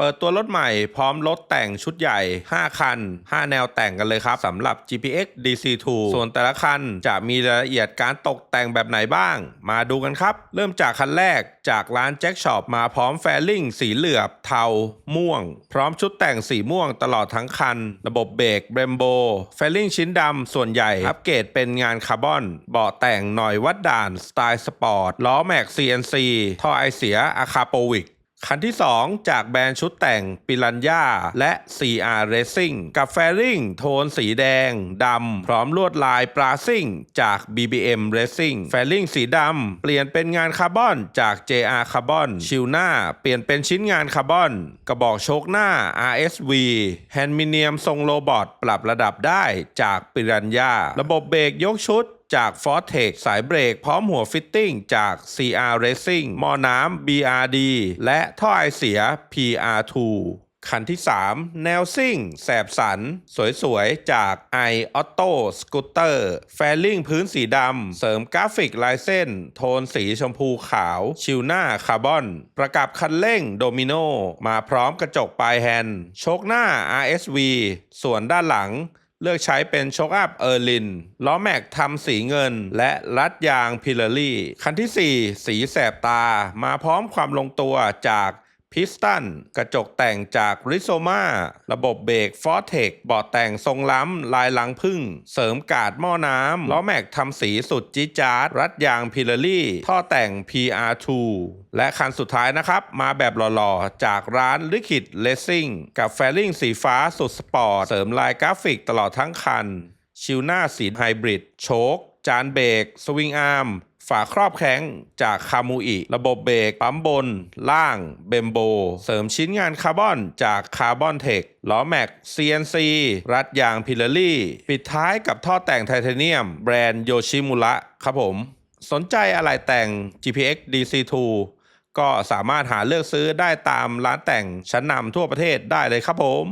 เปิดตัวรถใหม่พร้อมรถแต่งชุดใหญ่ 5 คัน 5 แนวแต่งกันเลยครับสำหรับ GPX DC2 ส่วนแต่ละคันจะมีรายละเอียดการตกแต่งแบบไหนบ้าง มาดูกันครับ เริ่มจากคันแรกจากร้านแจ็คช็อปมาพร้อมแฟลิ่งสีเหลือบ เทา ม่วง พร้อมชุดแต่งสีม่วงตลอดทั้งคัน ระบบเบรกเบรมโบแฟลิ่งชิ้นดำส่วนใหญ่ อัปเกรดเป็นงานคาร์บอน เบาะแต่งหน่อยวัดด่านสไตล์สปอร์ตล้อแม็ก CNC ท่อไอเสียอาคาโปวิก คันที่ 2 จากแบรนด์ชุดแต่งปิรันย่าและ CR Racing กับแฟริงโทนสีแดงดำพร้อมลวดลายปราซิ่งจาก BBM Racing แฟริงสีดำเปลี่ยนเป็นงานคาร์บอนจาก JR Carbon ชิลหน้า เปลี่ยนเป็นชิ้นงานคาร์บอน กระบอกโชคหน้า RSV แฮนด์มิเนียมทรงโรบอทปรับระดับได้จากปิรันย่าระบบเบรกยกชุด จาก f o r t e c สายเบรกพร้อมหัวฟิตติ้งจาก CR Racing มอน้ำ BRD และท่อไอเสีย PR2 คันที่ 3 แนวซิ่ง แสบสัน สวยๆ จาก i Auto Scooter แฟลิ่งพื้นสีดำ เสริมกราฟิกลายเส้น โทนสีชมพูขาว ชิวหน้าคาร์บอน ประกับคันเร่งโดมิโน มาพร้อมกระจกปลายแฮนด์โชคหน้า RSV ส่วนด้านหลัง เลือกใช้เป็นโชคอัพเออร์ลิน ล้อแม็กทำสีเงิน และรัดยางพิลลรี่ คันที่ 4 สีแสบตา มาพร้อมความลงตัวจาก พิสตัน กระจกแต่งจากริโซมาระบบเบรกฟอร์เทคเบาะแต่งทรงล้ำ ลายลังพึ่ง เสริมกาดหม้อน้ำล้อแม็กทำสีสุดจี๊ดจ๊าดรัดยางพิลลารี่ ท่อแต่ง PR2 และคันสุดท้ายนะครับ มาแบบหล่อๆ จากร้านลิคิดเลสซิ่งกับแฟลิ่งสีฟ้าสุดสปอร์ต เสริมลายกราฟิกตลอดทั้งคัน ชิวหน้าสีไฮบริดโชคจานเบรกสวิงอาร์ม ฝาครอบแข้งจากคามูอิ ระบบเบรกปั๊มบน ล่างเบมโบ เสริมชิ้นงานคาร์บอนจากคาร์บอนเทคล้อแม็ก CNC รัดยางพิลลารี่ ปิดท้ายกับท่อแต่งไทเทเนียม แบรนด์โยชิมุระครับผม สนใจอะไรแต่ง GPX DC2 ก็สามารถหาเลือกซื้อได้ตามร้านแต่งชั้นนำทั่วประเทศได้เลยครับผม